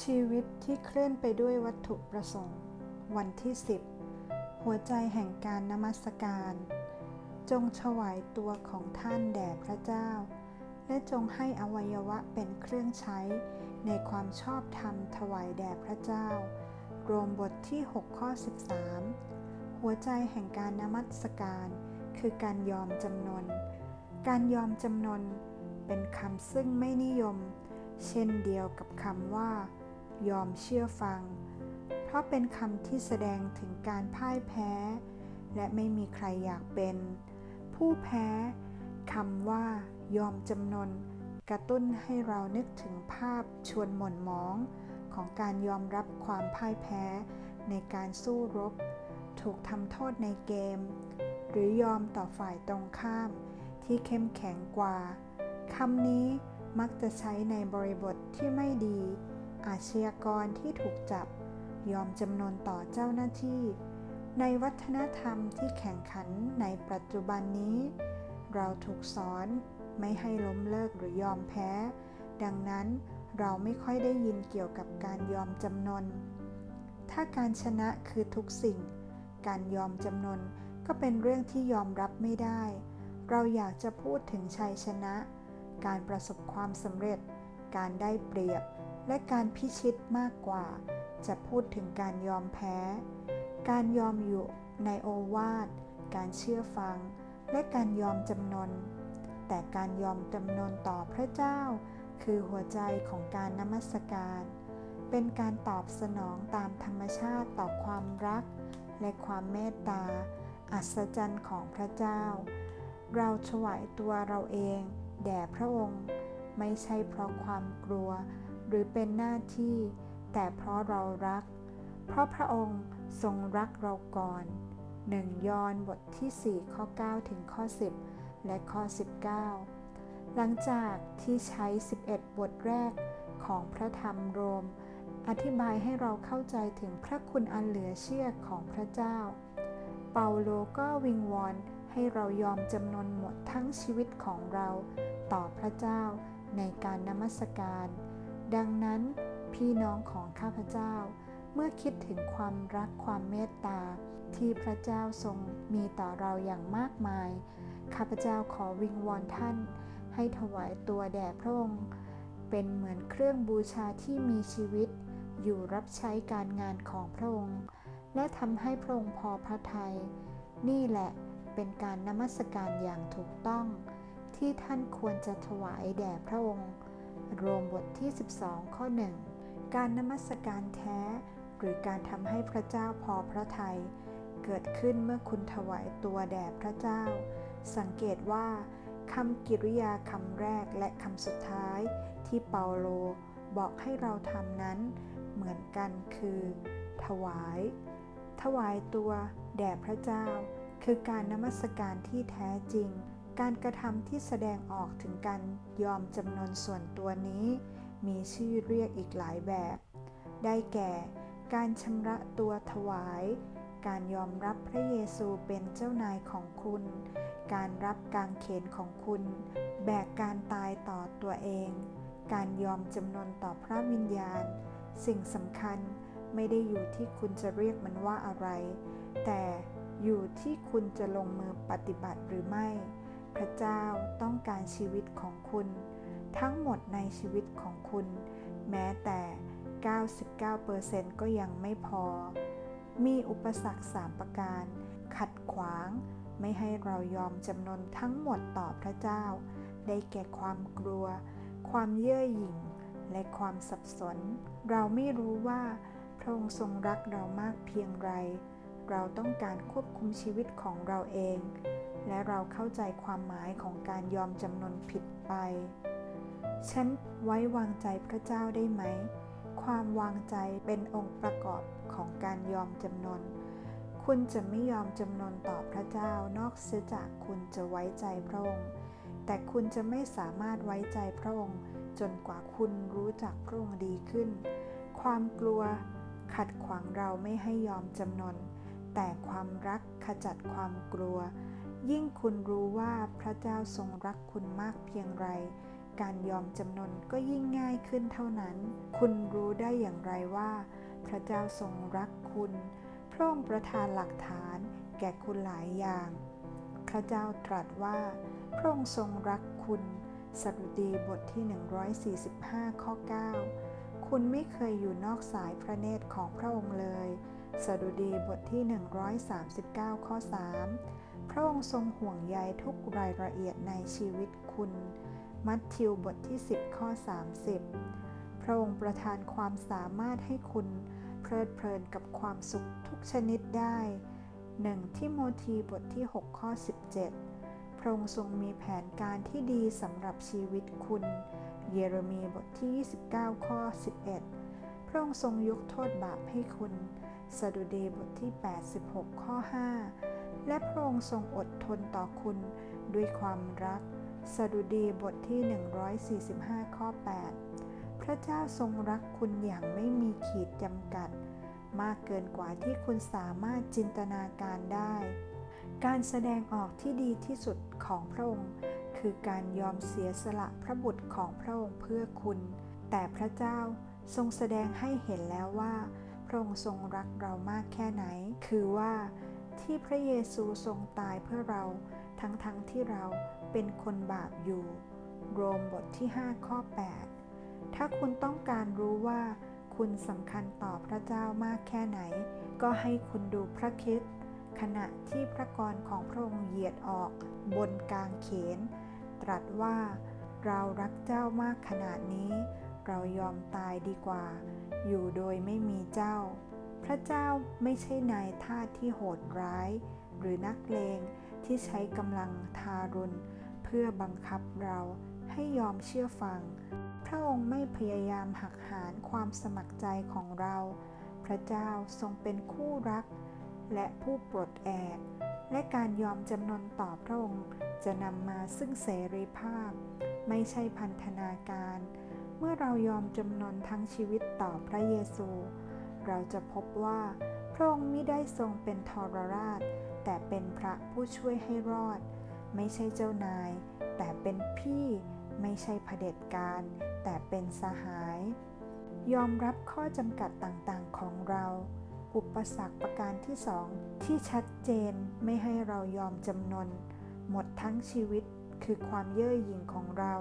ชีวิตที่เคลื่อนไปด้วยวัตถุประสงค์ วันที่ 10 หัวใจแห่งการนมัสการ จงถวายตัวของท่านแด่พระเจ้า และจงให้อวัยวะเป็นเครื่องใช้ในความชอบธรรมถวายแด่พระเจ้า รวมบทที่ 6 ข้อ 13 หัวใจแห่งการนมัสการ คือการยอมจำนน การยอมจำนนเป็นคำซึ่งไม่นิยม เช่นเดียวกับคำว่า ยอมเชื่อฟัง เพราะเป็นคำที่แสดงถึงการพ่ายแพ้ และไม่มีใครอยากเป็น ผู้แพ้คำว่ายอมจำนน กระตุ้นให้เรานึกถึงภาพชวนหม่นหมอง ของการยอมรับความพ่ายแพ้ในการสู้รบ ถูกทำโทษในเกม หรือยอมต่อฝ่ายตรงข้าม ที่เข้มแข็งกว่าคำนี้มักจะใช้ในบริบทที่ไม่ดี อาชญากรที่ถูกจับยอมจำนนต่อเจ้าหน้าที่ ในวัฒนธรรมที่แข่งขันในปัจจุบันนี้ เราถูกสอนไม่ให้ล้มเลิกหรือยอมแพ้ ดังนั้นเราไม่ค่อยได้ยินเกี่ยวกับการยอมจำนน ถ้าการชนะคือทุกสิ่ง การยอมจำนนก็เป็นเรื่องที่ยอมรับไม่ได้ เราอยากจะพูดถึงชัยชนะ การประสบความสำเร็จ การได้เปรียบ และการพิชิตมากกว่า จะพูดถึงการยอมแพ้ การยอมอยู่ในโอวาท การเชื่อฟัง และการยอมจำนน แต่การยอมจำนนต่อพระเจ้า คือหัวใจของการนมัสการ เป็นการตอบสนองตามธรรมชาติต่อความรัก และความเมตตา อัศจรรย์ของพระเจ้า เราถวายตัวเราเอง แด่พระองค์ ไม่ใช่เพราะความกลัว หรือเป็นหน้าที่ แต่เพราะเรารัก เพราะพระองค์ทรงรักเราก่อนหนึ่งยอห์นบทที่ 4 ข้อ 9 ถึงข้อ 10 และข้อ 19 หลังจากที่ใช้ 11 บทแรกของพระธรรมโรม อธิบายให้เราเข้าใจถึงพระคุณอันเหลือเชื่อของพระเจ้า เปาโลก็วิงวอนให้เรายอมจำนนหมดทั้งชีวิตของเรา ต่อพระเจ้าในการนมัสการ ดังนั้นพี่น้องของข้าพเจ้า เมื่อคิดถึงความรักความเมตตา ที่พระเจ้าทรงมีต่อเราอย่างมากมาย ข้าพเจ้าขอวิงวอนท่าน ให้ถวายตัวแด่พระองค์ เป็นเหมือนเครื่องบูชาที่มีชีวิต อยู่รับใช้การงานของพระองค์ และทำให้พระองค์พอพระทยัยนี่แหละเป็นการนมัสการอย่างถูกต้อง ที่ท่านควรจะถวายแด่พระองค์ โรมบทที่ 12 ข้อ 1 การนมัสการแท้ หรือการทำให้พระเจ้าพอพระทยัยเกิดขึ้นเมื่อคุณถวายตัวแด่พระเจ้า สังเกตว่าคำกิริยาคำแรกและคำสุดท้ายที่เปาโลบอกให้เราทำนั้น เหมือนกันคือ ถวาย ถวายตัวแด่พระเจ้า คือการนมัสการที่แท้จริง การกระทำที่แสดงออกถึงการยอมจำนนส่วนตัวนี้ มีชื่อเรียกอีกหลายแบบ ได้แก่ การชำระตัวถวาย การยอมรับพระเยซูเป็นเจ้านายของคุณ การรับกางเขนของคุณ แบกการตายต่อตัวเอง การยอมจำนนต่อพระวิญญาณ สิ่งสำคัญไม่ได้อยู่ที่คุณจะเรียกมันว่าอะไร แต่อยู่ที่คุณจะลงมือปฏิบัติหรือไม่ พระเจ้าต้องการชีวิตของคุณ ทั้งหมดในชีวิตของคุณ แม้แต่ 99%ก็ยังไม่พอ มีอุปสรรค 3 ประการ ขัดขวาง ไม่ให้เรายอมจำนนทั้งหมดต่อพระเจ้า ได้แก่ความกลัว ความเย่อหยิ่ง และความสับสน เราไม่รู้ว่าพระองค์ทรงรักเรามากเพียงไร เราต้องการควบคุมชีวิตของเราเอง และเราเข้าใจความหมายของการยอมจำนนผิดไป ฉันไว้วางใจพระเจ้าได้ไหม ความวางใจเป็นองค์ประกอบของการยอมจำนน คุณจะไม่ยอมจำนนต่อพระเจ้านอกเสียจากคุณจะไว้ใจพระองค์ แต่คุณจะไม่สามารถไว้ใจพระองค์ จนกว่าคุณรู้จักพระองค์ดีขึ้น ความกลัวขัดขวางเราไม่ให้ยอมจำนน แต่ความรักขจัดความกลัว ยิ่งคุณรู้ว่าพระเจ้าทรงรักคุณมากเพียงไร การยอมจำนนก็ยิ่งง่ายขึ้นเท่านั้น คุณรู้ได้อย่างไรว่า พระเจ้าทรงรักคุณ พระองค์ประทานหลักฐานแก่คุณหลายอย่าง พระเจ้าตรัสว่า พระองค์ทรงรักคุณสดุดีบทที่ 145 ข้อ 9 คุณไม่เคยอยู่นอกสายพระเนตรของพระองค์เลย สดุดีบทที่ 139 ข้อ 3 พระองค์ทรงห่วงใยทุกรายละเอียดในชีวิตคุณ มัทธิวบทที่ 10 ข้อ 30 พระองค์ประทานความสามารถให้คุณเพลิดเพลินกับความสุขทุกชนิดได้หนึ่งทิโมธีบทที่ 6 ข้อ 17 พระองค์ทรงมีแผนการที่ดีสำหรับชีวิตคุณ เยเรมีบทที่ 29 ข้อ 11 พระองค์ทรงยกโทษบาปให้คุณ สดุดีบทที่ 86 ข้อ 5 และพระองค์ทรงอดทนต่อคุณด้วยความรัก สดุดีบทที่ 145 ข้อ 8 พระเจ้าทรงรักคุณอย่างไม่มีขีดจำกัด มากเกินกว่าที่คุณสามารถจินตนาการได้ การแสดงออกที่ดีที่สุดของพระองค์ คือการยอมเสียสละพระบุตรของพระองค์เพื่อคุณ แต่พระเจ้าทรงแสดงให้เห็นแล้วว่า พระองค์ทรงรักเรามากแค่ไหน คือว่า ที่พระเยซูทรงตายเพื่อเราทั้งๆทที่เราเป็นคนบาปอยู่ โรมบทที่ 5 ข้อ 8 ถ้าคุณต้องการรู้ว่าคุณสำคัญต่อพระเจ้ามากแค่ไหน ก็ให้คุณดูพระคริสต์ขณะที่พระกรของพระองค์เหยียดออกบนกลางเขน ตรัสว่าเรารักเจ้ามากขนาดนี้ เรายอมตายดีกว่า อยู่โดยไม่มีเจ้า ระเจ้าไม่ใช่นายทาสที่โหดร้าย หรือนักเลงที่ใช้กำลังทารุณ เพื่อบังคับเราให้ยอมเชื่อฟัง พระองค์ไม่พยายามหักหานความสมัครใจของเรา พระเจ้าทรงเป็นคู่รัก และผู้ปลดแอก และการยอมจำนนต่อพระองค์จะนำมาซึ่งเสรีภาพ ไม่ใช่พันธนาการ เมื่อเรายอมจำนนทั้งชีวิตต่อพระเยซู เราจะพบว่า พระองค์ไม่ได้ทรงเป็นทรราช แต่เป็นพระผู้ช่วยให้รอด ไม่ใช่เจ้านาย แต่เป็นพี่ไม่ใช่เผด็จการ แต่เป็นสหาย ยอมรับข้อจำกัดต่างๆของเรา อุปสรรคประการที่สองที่ชัดเจนไม่ให้เรายอมจำนน หมดทั้งชีวิตคือความเย่อหยิ่งของเรา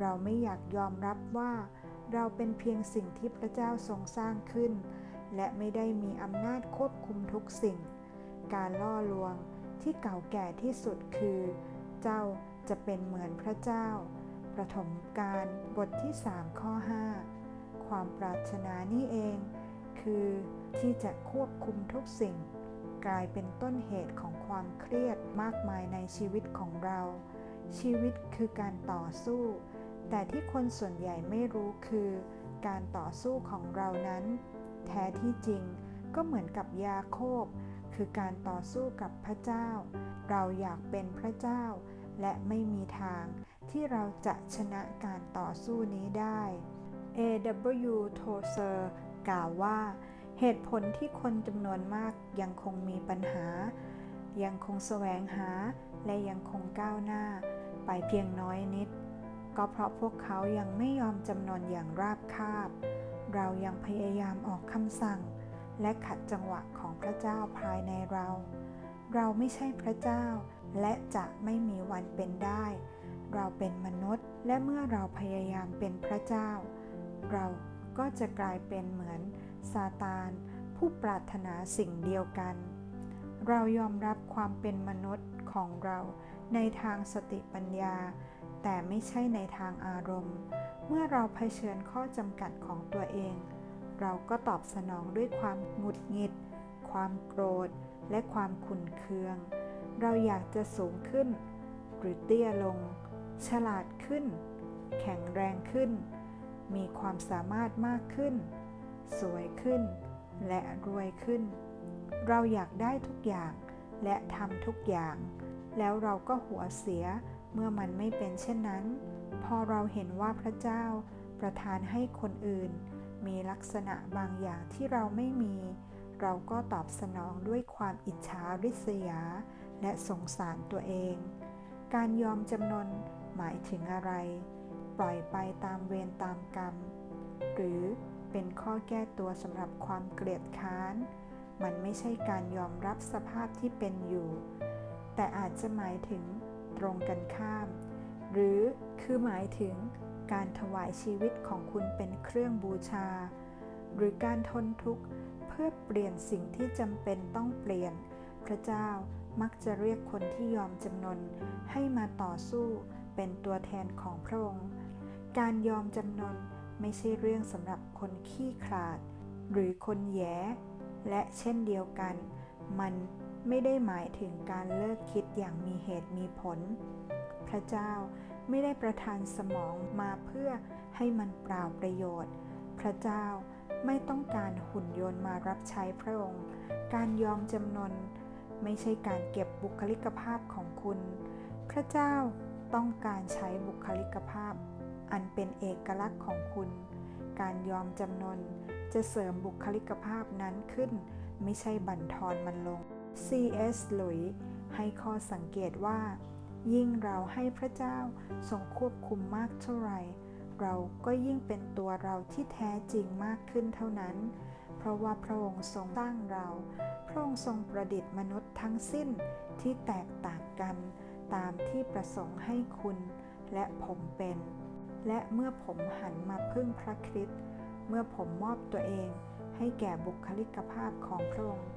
เราไม่อยากยอมรับว่า เราเป็นเพียงสิ่งที่พระเจ้าทรงสร้างขึ้น และไม่ได้มีอำนาจควบคุมทุกสิ่ง การล่อลวงที่เก่าแก่ที่สุดคือ เจ้าจะเป็นเหมือนพระเจ้า ประถมการบทที่ 3 ข้อ 5 ความปรารถนานี่เอง คือที่จะควบคุมทุกสิ่ง กลายเป็นต้นเหตุของความเครียดมากมายในชีวิตของเรา ชีวิตคือการต่อสู้ แต่ที่คนส่วนใหญ่ไม่รู้คือการต่อสู้ของเรานั้น แท้ที่จริงก็เหมือนกับยาโคบ คือการต่อสู้กับพระเจ้า เราอยากเป็นพระเจ้า และไม่มีทางที่เราจะชนะการต่อสู้นี้ได้ A.W. Tozer กล่าวว่า เหตุผลที่คนจำนวนมากยังคงมีปัญหา ยังคงแสวงหาและยังคงก้าวหน้า ไปเพียงน้อยนิด ก็เพราะพวกเขายังไม่ยอมจำนนอย่างราบคาบ เรายังพยายามออกคำสั่ง และขัดจังหวะของพระเจ้าภายในเรา เราไม่ใช่พระเจ้า และจะไม่มีวันเป็นได้ เราเป็นมนุษย์ และเมื่อเราพยายามเป็นพระเจ้า เราก็จะกลายเป็นเหมือนซาตาน ผู้ปรารถนาสิ่งเดียวกัน เรายอมรับความเป็นมนุษย์ของเราในทางสติปัญญา แต่ไม่ใช่ในทางอารมณ์ เมื่อเราเผชิญข้อจำกัดของตัวเอง เราก็ตอบสนองด้วยความหงุดหงิด ความโกรธ และความขุ่นเคือง เราอยากจะสูงขึ้น หรือเตี้ยลง ฉลาดขึ้น แข็งแรงขึ้น มีความสามารถมากขึ้น สวยขึ้น และรวยขึ้น เราอยากได้ทุกอย่างและทำทุกอย่าง แล้วเราก็หัวเสีย เมื่อมันไม่เป็นเช่นนั้น พอเราเห็นว่าพระเจ้าประทานให้คนอื่น มีลักษณะบางอย่างที่เราไม่มี เราก็ตอบสนองด้วยความอิจฉาริษยา และสงสารตัวเอง การยอมจำนนหมายถึงอะไร ปล่อยไปตามเวรตามกรรม หรือเป็นข้อแก้ตัวสำหรับความเกลียดค้าน มันไม่ใช่การยอมรับสภาพที่เป็นอยู่ แต่อาจจะหมายถึง ตรงกันข้าม หรือคือหมายถึงการถวายชีวิตของคุณเป็นเครื่องบูชา หรือการทนทุกข์เพื่อเปลี่ยนสิ่งที่จำเป็นต้องเปลี่ยน พระเจ้ามักจะเรียกคนที่ยอมจำนนให้มาต่อสู้เป็นตัวแทนของพระองค์ การยอมจำนนไม่ใช่เรื่องสำหรับคนขี้ขลาด หรือคนแย้และเช่นเดียวกัน มัน ไม่ได้หมายถึงการเลิกคิดอย่างมีเหตุมีผล พระเจ้าไม่ได้ประทานสมองมาเพื่อให้มันเปล่าประโยชน์ พระเจ้าไม่ต้องการหุ่นยนต์มารับใช้พระองค์ การยอมจำนนไม่ใช่การเก็บบุคลิกภาพของคุณ พระเจ้าต้องการใช้บุคลิกภาพ อันเป็นเอกลักษณ์ของคุณ การยอมจำนนจะเสริมบุคลิกภาพนั้นขึ้น ไม่ใช่บั่นทอนมันลง C.S. หลุยให้ข้อสังเกตว่า ยิ่งเราให้พระเจ้าทรงควบคุมมากเท่าไหร่เราก็ยิ่งเป็นตัวเราที่แท้จริงมากขึ้นเท่านั้น เพราะว่าพระองค์ทรงสร้างเรา พระองค์ทรงประดิษฐ์มนุษย์ทั้งสิ้นที่แตกต่างกันตามที่ประสงค์ให้คุณและผมเป็น และเมื่อผมหันมาพึ่งพระคริสต์ เมื่อผมมอบตัวเองให้แก่บุคลิกภาพของพระองค์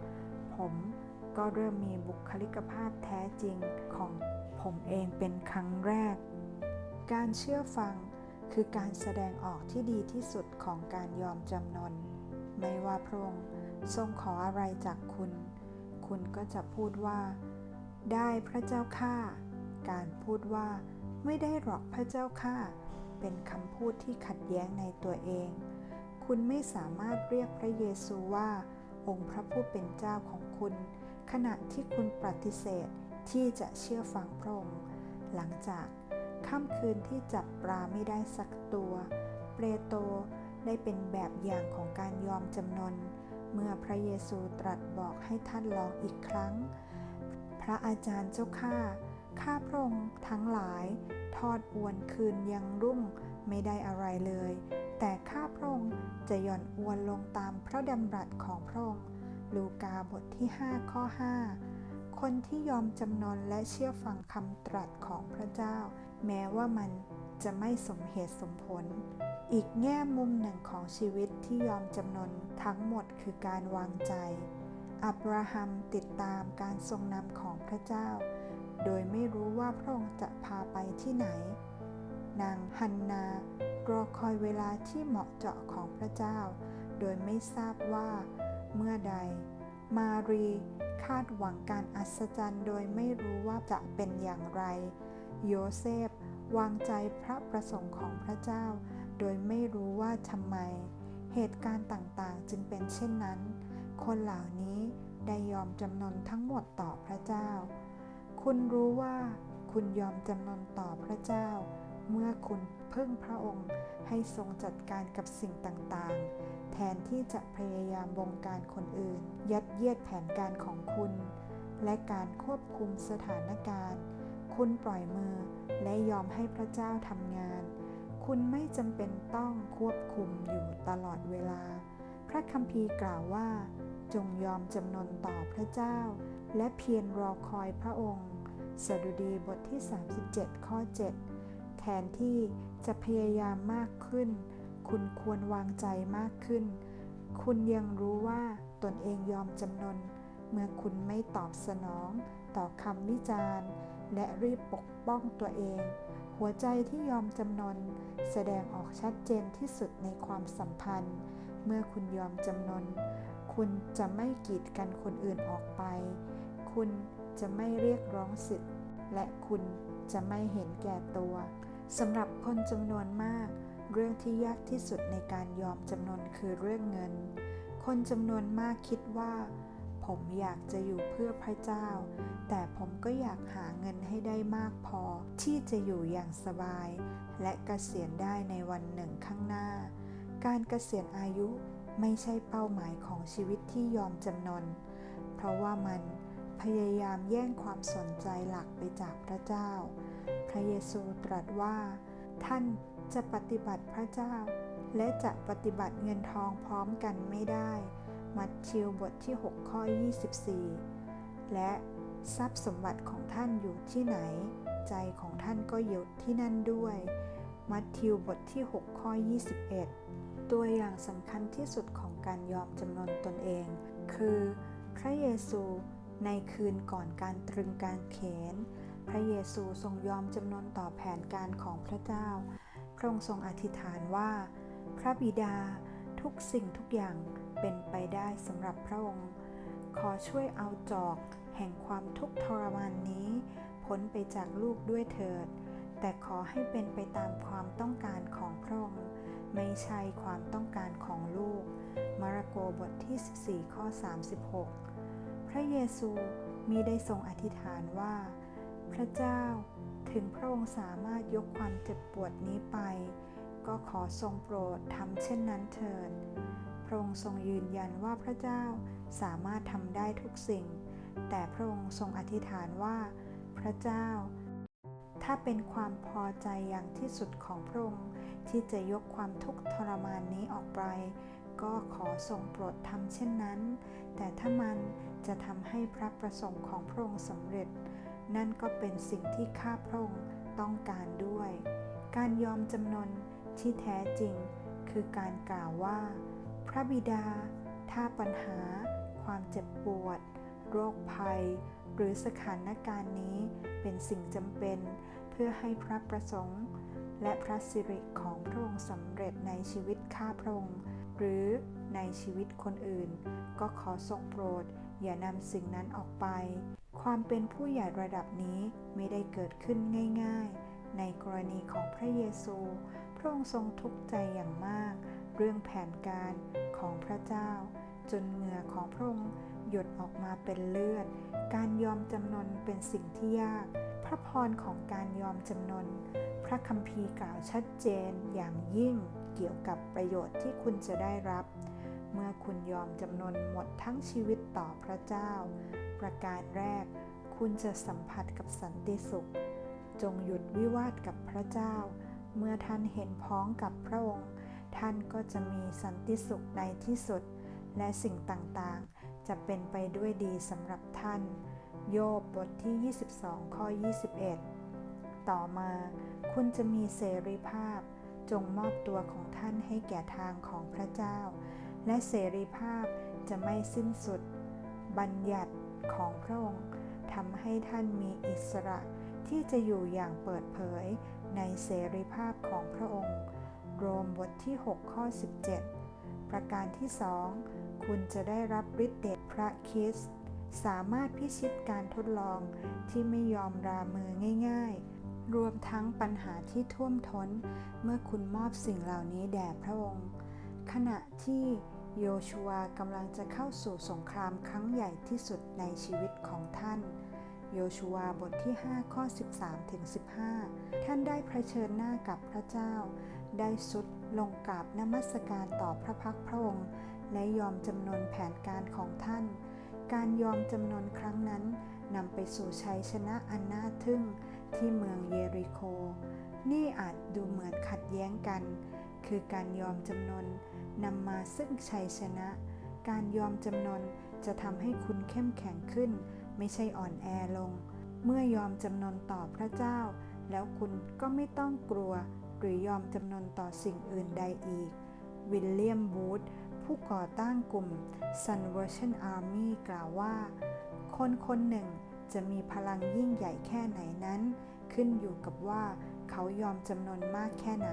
ผม ก็เริ่มมีบุคลิกภาพแท้จริงของผมเองเป็นครั้งแรก การเชื่อฟังคือการแสดงออกที่ดีที่สุดของการยอมจำนน ไม่ว่าพระองค์ทรงขออะไรจากคุณ คุณก็จะพูดว่า ได้พระเจ้าข้าการพูดว่า ไม่ได้หรอกพระเจ้าข้าเป็นคำพูดที่ขัดแย้งในตัวเอง คุณไม่สามารถเรียกพระเยซูว่า องค์พระผู้เป็นเจ้าของคุณ ขณะที่คุณปฏิเสธที่จะเชื่อฟังพระองค์หลังจากค่ำคืนที่จับปลาไม่ได้สักตัว เปโตรได้เป็นแบบอย่างของการยอมจำนน เมื่อพระเยซูตรัสบอกให้ท่านลองอีกครั้ง พระอาจารย์เจ้าข้าข้าพระองค์ทั้งหลาย ทอดอวนคืนยังรุ่งไม่ได้อะไรเลย แต่ข้าพระองค์จะหย่อนอวนลงตามพระดำรัสของพระองค์ ลูกาบทที่ 5 ข้อ 5 คนที่ยอมจำนนและเชื่อฟังคำตรัสของพระเจ้า แม้ว่ามันจะไม่สมเหตุสมผล อีกแง่มุมหนึ่งของชีวิตที่ยอมจำนนทั้งหมดคือการวางใจ อับราฮัมติดตามการทรงนำของพระเจ้า โดยไม่รู้ว่าพระองค์จะพาไปที่ไหน นางฮันนารอคอยเวลาที่เหมาะเจาะของพระเจ้า โดยไม่ทราบว่า เมื่อใด มารีคาดหวังการอัศจรรย์โดยไม่รู้ว่าจะเป็นอย่างไร โยเซฟวางใจพระประสงค์ของพระเจ้า โดยไม่รู้ว่าทำไม เหตุการณ์ต่างๆจึงเป็นเช่นนั้น คนเหล่านี้ได้ยอมจำนนทั้งหมดต่อพระเจ้า คุณรู้ว่าคุณยอมจำนนต่อพระเจ้า เมื่อคุณพึ่งพระองค์ให้ทรงจัดการกับสิ่งต่างๆ แทนที่จะพยายามบงการคนอื่น ยัดเยียดแผนการของคุณ และการควบคุมสถานการณ์ คุณปล่อยมือและยอมให้พระเจ้าทำงาน คุณไม่จำเป็นต้องควบคุมอยู่ตลอดเวลา พระคัมภีร์กล่าวว่า จงยอมจำนนต่อพระเจ้า และเพียรรอคอยพระองค์สดุดีบทที่ 37 ข้อ 7 แทนที่จะพยายามมากขึ้น คุณควรวางใจมากขึ้น คุณยังรู้ว่าตนเองยอมจำนน เมื่อคุณไม่ตอบสนอง ต่อคำวิจารณ์ และรีบปกป้องตัวเอง หัวใจที่ยอมจำนน แสดงออกชัดเจนที่สุดในความสัมพันธ์ เมื่อคุณยอมจำนน คุณจะไม่กีดกันคนอื่นออกไป คุณจะไม่เรียกร้องสิทธิ์ และคุณจะไม่เห็นแก่ตัวสำหรับคนจำนวนมาก เรื่องที่ยากที่สุดในการยอมจำนนคือเรื่องเงิน คนจำนวนมากคิดว่า ผมอยากจะอยู่เพื่อพระเจ้า แต่ผมก็อยากหาเงินให้ได้มากพอ ที่จะอยู่อย่างสบาย และเกษียณได้ในวันหนึ่งข้างหน้า การเกษียณอายุไม่ใช่เป้าหมายของชีวิตที่ยอมจำนน เพราะว่ามันพยายามแย่งความสนใจหลักไปจากพระเจ้า พระเยซูตรัสว่า ท่าน จะปฏิบัติพระเจ้า และจะปฏิบัติเงินทองพร้อมกันไม่ได้ มัทธิวบทที่ 6 ข้อ 24 และทรัพย์สมบัติของท่านอยู่ที่ไหน ใจของท่านก็อยู่ที่นั่นด้วย มัทธิวบทที่ 6 ข้อ 21 ตัวอย่างสำคัญที่สุดของการยอมจำนนตนเอง คือพระเยซูในคืนก่อนการตรึงกางเขน พระเยซูทรงยอมจำนนต่อแผนการของพระเจ้า ระองค์ทรงอธิษฐานว่า พระบิดาทุกสิ่งทุกอย่างเป็นไปได้สำหรับพระองค์ ขอช่วยเอาจอกแห่งความทุกข์ทรมานนี้ พ้นไปจากลูกด้วยเถิด แต่ขอให้เป็นไปตามความต้องการของพระองค์ไม่ใช่ความต้องการของลูก มาระโกบทที่ 14 ข้อ 36 พระเยซูมีได้ทรงอธิษฐานว่า พระเจ้า ถึงพระองค์สามารถยกความเจ็บปวดนี้ไป ก็ขอทรงโปรดทำเช่นนั้นเถิด พระองค์ทรงยืนยันว่าพระเจ้าสามารถทำได้ทุกสิ่ง แต่พระองค์ทรงอธิษฐานว่า พระเจ้า ถ้าเป็นความพอใจอย่างที่สุดของพระองค์ที่จะยกความทุกข์ทรมานนี้ออกไป ก็ขอทรงโปรดทำเช่นนั้น แต่ถ้ามันจะทำให้พระประสงค์ของพระองค์สำเร็จ นั่นก็เป็นสิ่งที่ข้าพระองค์ต้องการด้วย การยอมจำนนที่แท้จริง คือการกล่าวว่า พระบิดา ถ้าปัญหา ความเจ็บปวด โรคภัย หรือสถานการณ์นี้เป็นสิ่งจำเป็น เพื่อให้พระประสงค์ และพระสิริของพระองค์สำเร็จในชีวิตข้าพระองค์ หรือในชีวิตคนอื่น ก็ขอทรงโปรด อย่านำสิ่งนั้นออกไป ความเป็นผู้ใหญ่ระดับนี้ไม่ได้เกิดขึ้นง่าย ๆ ในกรณีของพระเยซู พระองค์ทรงทุกข์ใจอย่างมาก เรื่องแผนการของพระเจ้า จนเหงื่อของพระองค์หยดออกมาเป็นเลือด การยอมจำนนเป็นสิ่งที่ยาก พระพรของการยอมจำนน พระคัมภีร์กล่าวชัดเจนอย่างยิ่งเกี่ยวกับประโยชน์ที่คุณจะได้รับ เมื่อคุณยอมจำนนหมดทั้งชีวิตต่อพระเจ้า ประการแรก คุณจะสัมผัสกับสันติสุข จงหยุดวิวาทกับพระเจ้า เมื่อท่านเห็นพ้องกับพระองค์ ท่านก็จะมีสันติสุขในที่สุด และสิ่งต่างๆ จะเป็นไปด้วยดีสำหรับท่าน โยบบทที่ 22 ข้อ 21 ต่อมา คุณจะมีเสรีภาพ จงมอบตัวของท่านให้แก่ทางของพระเจ้า และเสรีภาพจะไม่สิ้นสุด บัญญัติ ของพระองค์ทำให้ท่านมีอิสระที่จะอยู่อย่างเปิดเผยในเสรีภาพของพระองค์ โรมบทที่ 6 ข้อ 17 ประการที่สองคุณจะได้รับฤทธิ์เดชพระคริสต์สามารถพิชิตการทดลองที่ไม่ยอมรามือง่ายๆ รวมทั้งปัญหาที่ท่วมท้น เมื่อคุณมอบสิ่งเหล่านี้แด่พระองค์ ขณะที่ โยชัวกำลังจะเข้าสู่สงครามครั้งใหญ่ที่สุดในชีวิตของท่าน โยชัวบทที่ 5 ข้อ 13ถึง15 ท่านได้เผชิญหน้ากับพระเจ้า ได้สุดลงกราบนมัสการต่อพระพักตร์พระองค์ และยอมจำนนแผนการของท่าน การยอมจำนนครั้งนั้นนำไปสู่ชัยชนะอันน่าทึ่งที่เมืองเยริโค นี่อาจดูเหมือนขัดแย้งกัน คือการยอมจำนน นำมาซึ่งชัยชนะ การยอมจำนนจะทำให้คุณเข้มแข็งขึ้น ไม่ใช่อ่อนแอลง เมื่อยอมจำนนต่อพระเจ้า แล้วคุณก็ไม่ต้องกลัว หรือยอมจำนนต่อสิ่งอื่นใดอีก วิลเลียมบูธผู้ก่อตั้งกลุ่ม Sunversion Army กล่าวว่า คนคนหนึ่งจะมีพลังยิ่งใหญ่แค่ไหนนั้น ขึ้นอยู่กับว่าเขายอมจำนนมากแค่ไหน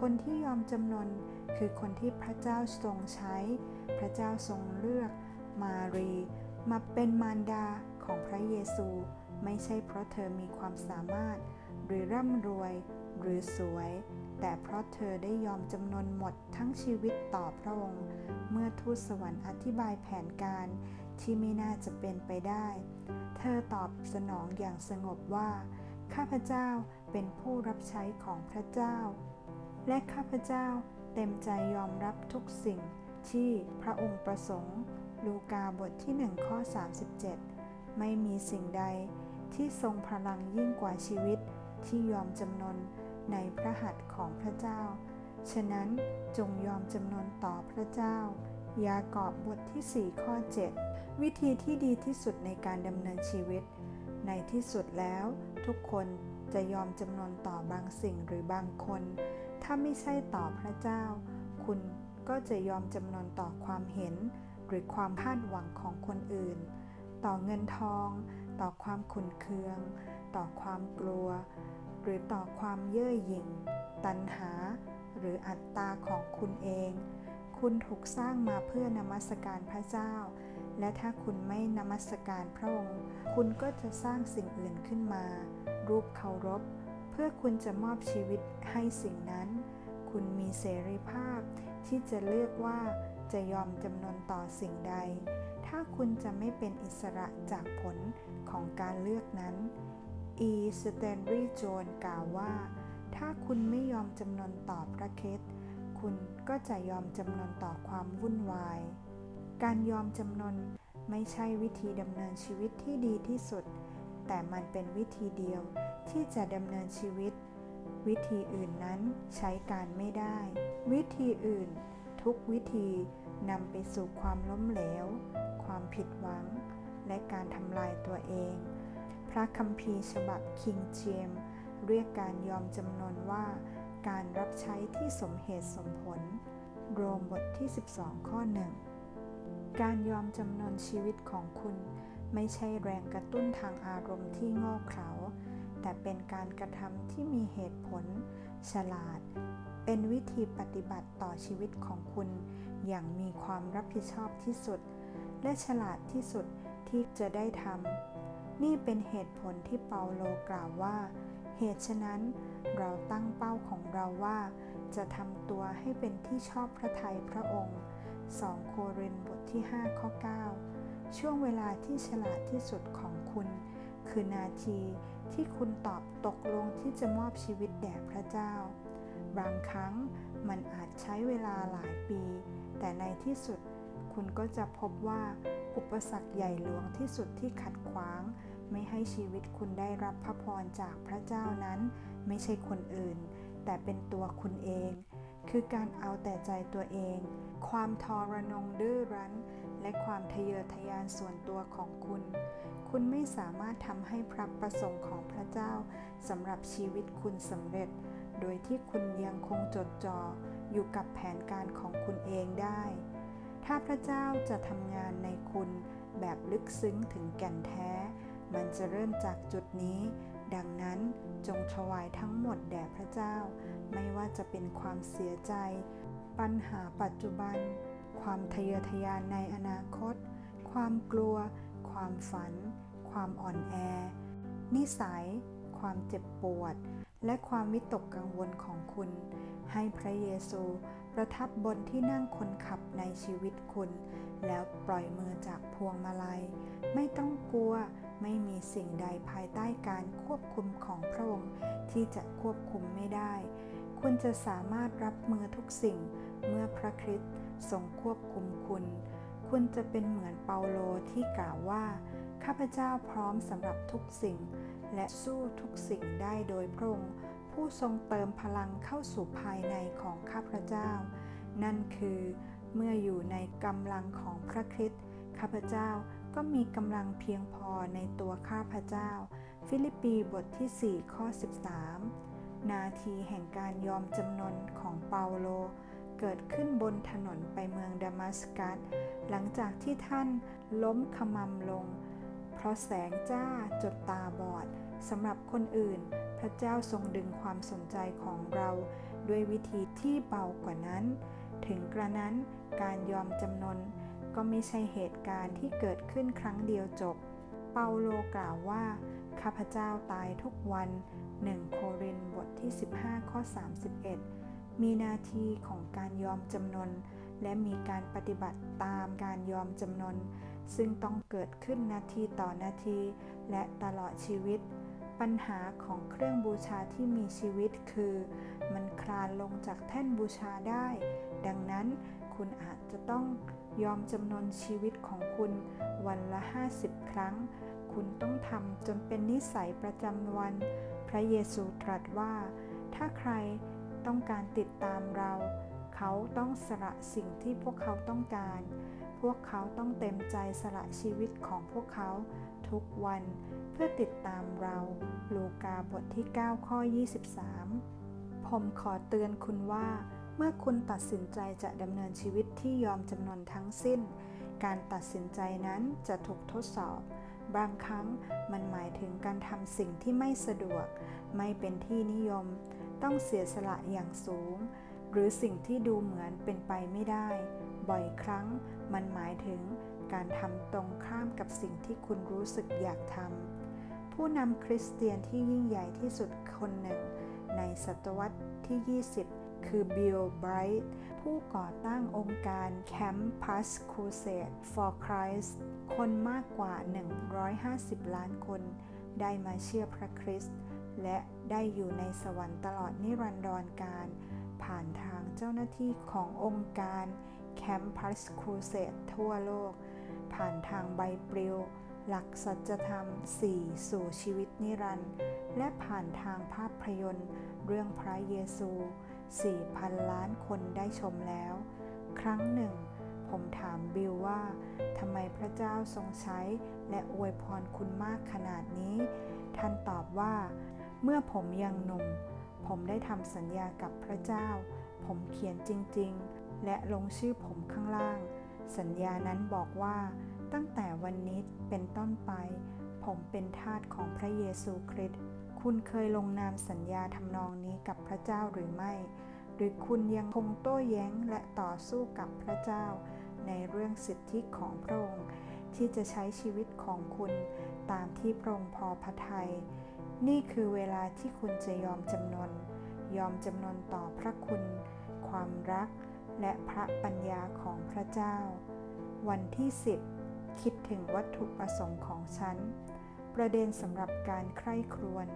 คนที่ยอมจำนน คือคนที่พระเจ้าทรงใช้ พระเจ้าทรงเลือกมารี มาเป็นมารดาของพระเยซู ไม่ใช่เพราะเธอมีความสามารถ หรือร่ำรวยหรือสวย แต่เพราะเธอได้ยอมจำนนหมดทั้งชีวิตต่อพระองค์ เมื่อทูตสวรรค์อธิบายแผนการที่ไม่น่าจะเป็นไปได้ เธอตอบสนองอย่างสงบว่า ข้าพเจ้าเป็นผู้รับใช้ของพระเจ้า และข้าพเจ้า เต็มใจยอมรับทุกสิ่งที่พระองค์ประสงค์ ลูกาบทที่1ข้อ37 ไม่มีสิ่งใดที่ทรงพลังยิ่งกว่าชีวิตที่ยอมจำนนในพระหัตถ์ของพระเจ้า ฉะนั้นจงยอมจำนนต่อพระเจ้า ยากอบบทที่ 4 ข้อ 7 วิธีที่ดีที่สุดในการดำเนินชีวิต ในที่สุดแล้วทุกคนจะยอมจำนนต่อบางสิ่งหรือบางคน ถ้าไม่ใช่ต่อพระเจ้า คุณก็จะยอมจำนนต่อความเห็น หรือความคาดหวังของคนอื่น ต่อเงินทอง ต่อความขุนเคือง ต่อความกลัว หรือต่อความเย่อหยิ่ง ตัณหา หรืออัตตาของคุณเอง คุณถูกสร้างมาเพื่อนมัสการพระเจ้า และถ้าคุณไม่นมัสการพระองค์ คุณก็จะสร้างสิ่งอื่นขึ้นมา รูปเคารพ พื่อคุณจะมอบชีวิตให้สิ่งนั้น คุณมีเสรีภาพที่จะเลือกว่าจะยอมจำนนต่อสิ่งใด ถ้าคุณจะไม่เป็นอิสระจากผลของการเลือกนั้น E. Stanley Jones กล่าวว่า ถ้าคุณไม่ยอมจำนนต่อพระคริสคุณก็จะยอมจำนนต่อความวุ่นวาย การยอมจำนนไม่ใช่วิธีดำเนินชีวิตที่ดีที่สุด แต่มันเป็นวิธีเดียวที่จะดำเนินชีวิต วิธีอื่นนั้นใช้การไม่ได้ วิธีอื่น ทุกวิธีนำไปสู่ความล้มเหลว ความผิดหวัง และการทำลายตัวเอง พระคัมภีร์ฉบับคิงเจมเรียกการยอมจำนนว่าการรับใช้ที่สมเหตุสมผล โรมบทที่ 12 ข้อหนึ่งการยอมจำนนชีวิตของคุณ ไม่ใช่แรงกระตุ้นทางอารมณ์ที่โง่เขลา แต่เป็นการกระทำที่มีเหตุผล ฉลาด เป็นวิธีปฏิบัติต่อชีวิตของคุณ อย่างมีความรับผิดชอบที่สุด และฉลาดที่สุดที่จะได้ทำ นี่เป็นเหตุผลที่เปาโลกล่าวว่า เหตุฉะนั้นเราตั้งเป้าของเราว่า จะทำตัวให้เป็นที่ชอบพระทัยพระองค์ 2 โครินธ์บทที่ 5 ข้อ 9 ช่วงเวลาที่ฉลาดที่สุดของคุณ คือนาทีที่คุณตอบตกลงที่จะมอบชีวิตแด่พระเจ้า บางครั้งมันอาจใช้เวลาหลายปี แต่ในที่สุดคุณก็จะพบว่าอุปสรรคใหญ่หลวงที่สุดที่ขัดขวาง ไม่ให้ชีวิตคุณได้รับพระพรจากพระเจ้านั้น ไม่ใช่คนอื่น แต่เป็นตัวคุณเอง คือการเอาแต่ใจตัวเอง ความทรนงดื้อรั้น และความทะเยอทะยานส่วนตัวของคุณ คุณไม่สามารถทำให้พระประสงค์ของพระเจ้าสำหรับชีวิตคุณสำเร็จ โดยที่คุณยังคงจดจ่ออยู่กับแผนการของคุณเองได้ ถ้าพระเจ้าจะทำงานในคุณแบบลึกซึ้งถึงแก่นแท้ มันจะเริ่มจากจุดนี้ ดังนั้นจงถวายทั้งหมดแด่พระเจ้า ไม่ว่าจะเป็นความเสียใจ ปัญหาปัจจุบัน ความทะเยอทะยานในอนาคต ความกลัว ความฝัน ความอ่อนแอ นิสัย ความเจ็บปวด และความวิตกกังวลของคุณ ให้พระเยซูประทับบนที่นั่งคนขับในชีวิตคุณ แล้วปล่อยมือจากพวงมาลัย ไม่ต้องกลัวไม่มีสิ่งใดภายใต้การควบคุมของพระองค์ที่จะควบคุมไม่ได้ คุณจะสามารถรับมือทุกสิ่งเมื่อพระคริสต์ ทรงควบคุมคุณ คุณจะเป็นเหมือนเปาโลที่กล่าวว่า ข้าพเจ้าพร้อมสำหรับทุกสิ่ง และสู้ทุกสิ่งได้โดยพระองค์ผู้ทรงเติมพลังเข้าสู่ภายในของข้าพเจ้า นั่นคือเมื่ออยู่ในกำลังของพระคริสต์ข้าพเจ้าก็มีกำลังเพียงพอในตัวข้าพเจ้า ฟิลิปปีบทที่ 4 ข้อ 13 นาทีแห่งการยอมจำนนของเปาโล เกิดขึ้นบนถนนไปเมืองดามัสกัส หลังจากที่ท่านล้มขมำลง เพราะแสงจ้าจดตาบอดสำหรับคนอื่น พระเจ้าทรงดึงความสนใจของเราด้วยวิธีที่เบากว่านั้น ถึงกระนั้นการยอมจำนนก็ไม่ใช่เหตุการณ์ที่เกิดขึ้นครั้งเดียวจบ เปาโลกล่าวว่า ข้าพเจ้าตายทุกวัน 1 โครินธ์บทที่ 15 ข้อ 31 มีนาทีของการยอมจำนน และมีการปฏิบัติตามการยอมจำนน ซึ่งต้องเกิดขึ้นนาทีต่อนาที และตลอดชีวิต ปัญหาของเครื่องบูชาที่มีชีวิตคือ มันคลานลงจากแท่นบูชาได้ ดังนั้นคุณอาจจะต้องยอมจำนนชีวิตของคุณวันละ 50 ครั้ง คุณต้องทำจนเป็นนิสัยประจำวัน พระเยซูตรัสว่า ถ้าใคร ต้องการติดตามเรา เขาต้องสละสิ่งที่พวกเขาต้องการ พวกเขาต้องเต็มใจสละชีวิตของพวกเขาทุกวันเพื่อติดตามเรา ลูกาบทที่ 9 ข้อ 23 ผมขอเตือนคุณว่า เมื่อคุณตัดสินใจจะดำเนินชีวิตที่ยอมจำนนทั้งสิ้น การตัดสินใจนั้นจะถูกทดสอบ บางครั้งมันหมายถึงการทำสิ่งที่ไม่สะดวก ไม่เป็นที่นิยม ต้องเสียสละอย่างสูง หรือสิ่งที่ดูเหมือนเป็นไปไม่ได้ บ่อยครั้งมันหมายถึงการทำตรงข้ามกับสิ่งที่คุณรู้สึกอยากทำผู้นำคริสเตียนที่ยิ่งใหญ่ที่สุดคนหนึ่ง ในศตวรรษที่ 20 คือบิลไบรท์ผู้ก่อตั้งองค์การ Campus Crusade for Christ คนมากกว่า 150 ล้านคน ได้มาเชื่อพระคริสต์ และได้อยู่ในสวรรค์ตลอดนิรันดรการ ผ่านทางเจ้าหน้าที่ขององค์การ Campus Crusade ทั่วโลก ผ่านทางใบปลิว หลักสัจธรรม 4 สู่ชีวิตนิรันดร์และผ่านทางภาพยนตร์ เรื่องพระเยซู 4,000 ล้านคนได้ชมแล้ว ครั้งหนึ่ง ผมถามบิลว่าทำไมพระเจ้าทรงใช้และอวยพรคุณมากขนาดนี้ ท่านตอบว่า เมื่อผมยังหนุ่ม ผมได้ทำสัญญากับพระเจ้า ผมเขียนจริง ๆ และลงชื่อผมข้างล่าง สัญญานั้นบอกว่า ตั้งแต่วันนี้เป็นต้นไป ผมเป็นทาสของพระเยซูคริสต์ คุณเคยลงนามสัญญาทำนองนี้กับพระเจ้าหรือไม่ หรือคุณยังคงโต้แย้งและต่อสู้กับพระเจ้า ในเรื่องสิทธิของพระองค์ที่จะใช้ชีวิตของคุณตามที่พระองค์พอพระทยัย นี่คือเวลาที่คุณจะยอมจำนน ยอมจำนนต่อพระคุณ ความรัก และพระปัญญาของพระเจ้า วันที่ 10 คิดถึงวัตถุประสงค์ของฉัน ประเด็นสำหรับการใคร่ครวญ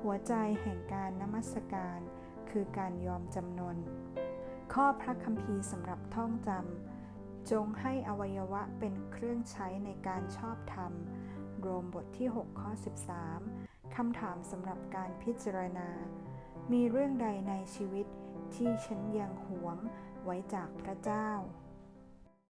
หัวใจแห่งการนมัสการ คือการยอมจำนน ข้อพระคัมภีร์สำหรับท่องจำ จงให้อวัยวะเป็นเครื่องใช้ในการชอบธรรม โรมบทที่ 6 ข้อ 13 คำถามสำหรับการพิจารณา มีเรื่องใดในชีวิตที่ฉันยังหวงไว้จากพระเจ้า